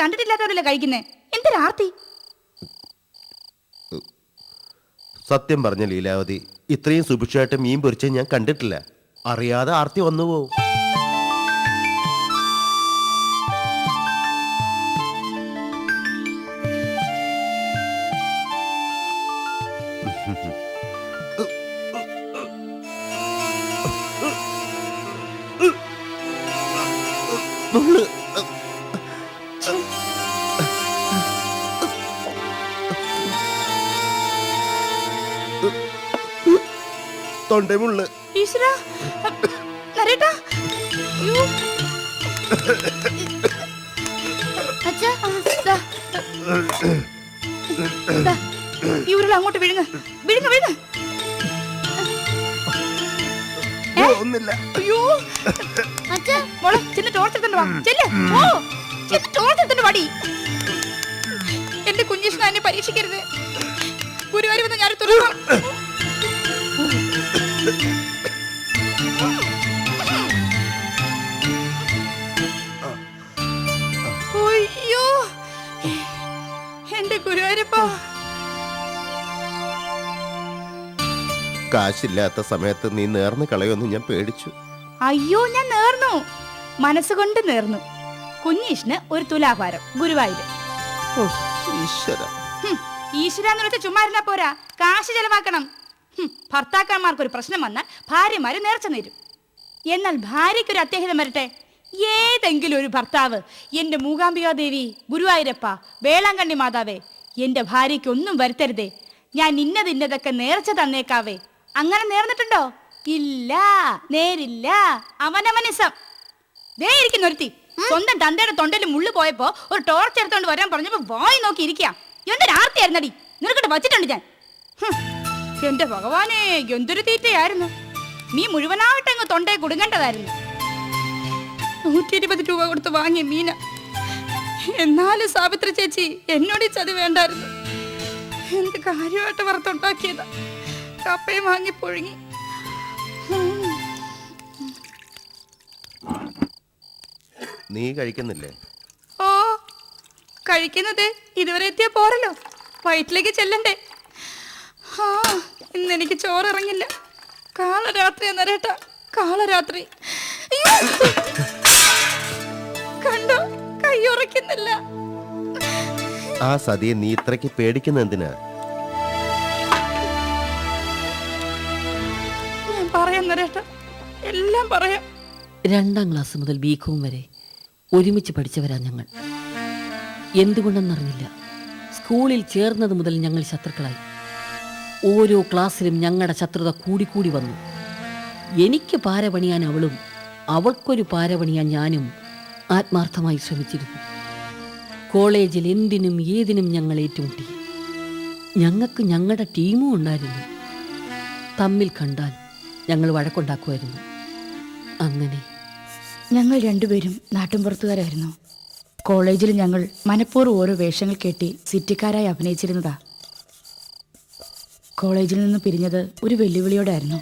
കണ്ടിട്ടില്ലാത്തവരല്ലേ കഴിക്കുന്നേ? എന്തൊരാർത്തി സത്യം പറഞ്ഞ ലീലാവതി ഇത്രയും സുഭിക്ഷമായിട്ട് മീൻ പൊരിച്ച ഞാൻ കണ്ടിട്ടില്ല. അറിയാതെ ആർത്തി വന്നു പോവും. തൊണ്ടമുള്ളു ഈശ്വര നരേട്ടാ അയ്യോ. അച്ഛാ, ദാ. ദാ, ഈ ഉരുള അങ്ങോട്ട് വിഴുങ്ങ. വിഴുങ്ങ വിഴുങ്ങ. ഒന്നില്ല അയ്യോ. അച്ഛാ മോളെ ചെന്ന് ടോർച്ച് എടുത്തോണ്ട് വാ. ചെല്ല്. ഓ ചെന്ന് ടോർച്ച് എടുത്തോണ്ട് വാടി. എന്റെ കുഞ്ഞീഷ്ണ എന്നെ പരീക്ഷിക്കരുത്. ഗുരുവായൂർ ഞാൻ അയ്യോ എന്റെ ഗുരുവായൂരപ്പോ. കാശില്ലാത്ത സമയത്ത് നീ നേർന്ന് കളയൊന്നും ഞാൻ പേടിച്ചു. അയ്യോ ഞാൻ നേർന്നു. മനസ്സുകൊണ്ട് നേർന്നു. കുഞ്ഞീഷിന് ഒരു തുലാഭാരം ഗുരുവായൂര്. ഓ, ഈശ്വര. ഈശ്വരാന്ന് വെച്ചാൽ ചുമ്മാ ഇരുന്നാ പോരാ. കാശ് ചെലവാക്കണം. ഭർത്താക്കന്മാർക്കൊരു ഭർത്താക്കന്മാർക്ക് ഒരു പ്രശ്നം വന്നാൽ ഭാര്യമാര് നേർച്ച നേരും. എന്നാൽ ഭാര്യയ്ക്കൊരു അത്യാഹിതം വരട്ടെ? ഏതെങ്കിലും ഒരു ഭർത്താവ് എന്റെ മൂകാംബികാദേവി ഗുരുവായൂരപ്പ വേളാങ്കണ്ണി മാതാവേ എന്റെ ഭാര്യയ്ക്ക് ഒന്നും വരുത്തരുതേ. ഞാൻ ഇന്നതിന്നതൊക്കെ നേർച്ച തന്നേക്കാവേ. അങ്ങനെ നേർന്നിട്ടുണ്ടോ? ഇല്ല നേരില്ല. അവനവനിസം. ദേ ഇരിക്കുന്നൊരുത്തി സ്വന്തം തന്തയുടെ തൊണ്ടയിൽ മുള്ളു പോയപ്പോ ഒരു ടോർച്ച് എടുത്തോണ്ട് വരാൻ പറഞ്ഞപ്പോ വായി നോക്കി ഇരിക്കാം എന്തൊരു ആർത്തിയായിരുന്നടി നിനക്കിട്ട് വച്ചിട്ടുണ്ട് ഞാൻ. എന്റെ ഭഗവാനെ എന്തൊരു തീറ്റയായിരുന്നു. നീ മുഴുവനായിട്ട് അങ്ങ് തൊണ്ടയെ കുടുങ്ങേണ്ടതായിരുന്നു. നൂറ്റി ഇരുപത് രൂപ കൊടുത്ത് വാങ്ങിയ മീന. എന്നാലും സാവിത്രി ചേച്ചി എന്നോട് ചതി വേണ്ടായിരുന്നു. എന്ത് കാര്യമായിട്ട് വറുത്തുണ്ടാക്കിയത്. കപ്പയും വാങ്ങി പുഴുങ്ങി. നീ കഴിക്കുന്നില്ലേ? കഴിക്കുന്നത് ഇതുവരെ എത്തിയാ പോരല്ലോ. വയറ്റിലേക്ക് ചെല്ലണ്ടേ. ആ ഇന്ന് എനിക്ക് ചോറിറങ്ങില്ല. കാളരാത്രി എന്നരേട്ട കാളരാത്രി. കണ്ടോ? കൈ ഉറക്കുന്നില്ല ആ സതിയെ നീ ഇത്രയ്ക്ക് പേടിക്കുന്ന എന്തിനാ? ഞാൻ പറയാം നരേട്ട എല്ലാം പറയാം. രണ്ടാം ക്ലാസ് മുതൽ ബികോം വരെ ഒരുമിച്ച് പഠിച്ചവരാ ഞങ്ങൾ. എന്തുകൊണ്ടെന്നറിഞ്ഞില്ല സ്കൂളിൽ ചേർന്നത് മുതൽ ഞങ്ങൾ ശത്രുക്കളായി. ഓരോ ക്ലാസ്സിലും ഞങ്ങളുടെ ശത്രുത കൂടിക്കൂടി വന്നു. എനിക്ക് പാര പണിയാൻ അവളും അവൾക്കൊരു പാര പണിയാൻ ഞാനും ആത്മാർത്ഥമായി ശ്രമിച്ചിരുന്നു. കോളേജിൽ എന്തിനും ഏതിനും ഞങ്ങൾ ഏറ്റുമുട്ടി. ഞങ്ങൾക്ക് ഞങ്ങളുടെ ടീമും ഉണ്ടായിരുന്നു. തമ്മിൽ കണ്ടാൽ ഞങ്ങൾ വഴക്കുണ്ടാക്കുമായിരുന്നു. അങ്ങനെ ഞങ്ങൾ രണ്ടുപേരും നാട്ടിൻപുറത്തുകാരായിരുന്നു. കോളേജിൽ ഞങ്ങൾ മനഃപൂർവം ഓരോ വേഷങ്ങൾ കെട്ടി സിറ്റിക്കാരായി അഭിനയിച്ചിരുന്നതാ. കോളേജിൽ നിന്ന് പിരിഞ്ഞത് ഒരു വെല്ലുവിളിയോടായിരുന്നു.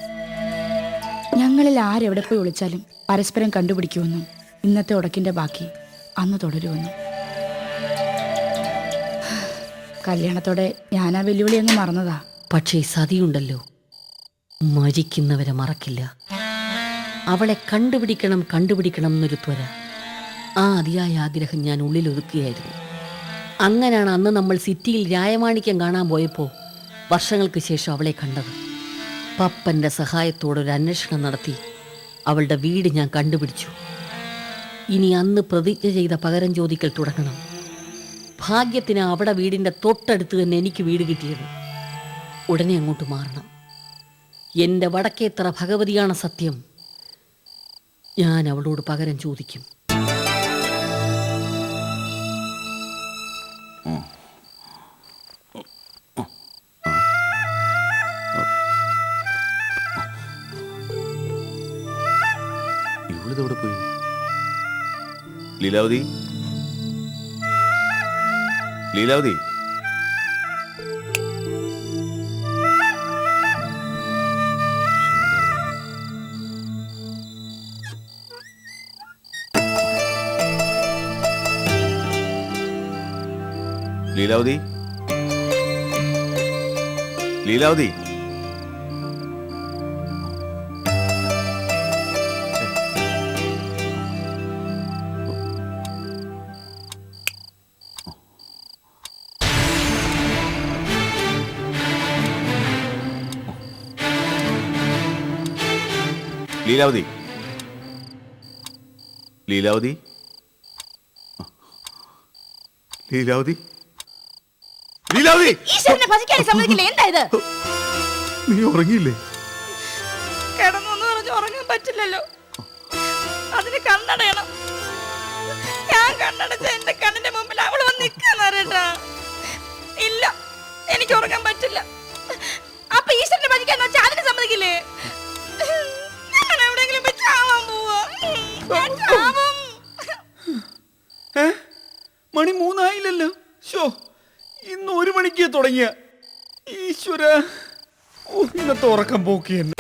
ഞങ്ങളിൽ ആരെവിടെ പോയി ഒളിച്ചാലും പരസ്പരം കണ്ടുപിടിക്കുമെന്നും ഇന്നത്തെ ഉടക്കിന്റെ ബാക്കി അന്ന് തുടരുമെന്നും. കല്യാണത്തോടെ ഞാൻ ആ വെല്ലുവിളി അങ്ങ് മറന്നതാ. പക്ഷേ സതിയുണ്ടല്ലോ. മരിക്കുന്നവരെ മറക്കില്ല. അവളെ കണ്ടുപിടിക്കണം കണ്ടുപിടിക്കണം എന്നൊരു ത്വര. ആ അതിയായ ആഗ്രഹം ഞാൻ ഉള്ളിൽ ഒതുക്കുകയായിരുന്നു അങ്ങനെയാണ് അന്ന് നമ്മൾ സിറ്റിയിൽ രായമാണിക്യം കാണാൻ പോയപ്പോൾ വർഷങ്ങൾക്ക് ശേഷം അവളെ കണ്ടത്. പപ്പന്റെ സഹായത്തോടെ ഒരു അന്വേഷണം നടത്തി അവളുടെ വീട് ഞാൻ കണ്ടുപിടിച്ചു. ഇനി അന്ന് പ്രതിജ്ഞ ചെയ്ത പകരം ചോദിക്കൽ തുടങ്ങണം. ഭാഗ്യത്തിന് അവിടെ വീടിന്റെ തൊട്ടടുത്ത് തന്നെ എനിക്ക് വീട് കിട്ടിയിരുന്നു ഉടനെ അങ്ങോട്ട് മാറണം. എന്റെ വടക്കേത്ര ഭഗവതിയാണ് സത്യം. ഞാൻ അവളോട് പകരം ചോദിക്കും. ഇവളിതോടെ പോയി? ലീലാവതി? ലീലാവതി? ലീലാവതി ലീലാവതി ലീലാവതി ലീലാവതി ലീലാവതി ലീലാവതി! ഈശ്വരനെ ഭജിക്കാൻ സമ്മതിക്കില്ല? എന്താ ഇത്? നീ ഉറങ്ങിയില്ലേ? കിടന്നു പറഞ്ഞ് ഉറങ്ങാൻ പറ്റില്ലല്ലോ. അതിന് കണ്ണടയണം. ഞാൻ കണ്ണടച്ച എന്റെ കണ്ണിന്റെ മുമ്പിൽ അവൾ വന്ന് നിൽക്കാന്നറിയട്ടാ ഇല്ല എനിക്ക് ഉറങ്ങാൻ പറ്റില്ല. ഒരു മണിക്ക് തുടങ്ങിയ. ഈശ്വര ഇന്നത്തെ ഉറക്കം പോക്കി എന്നെ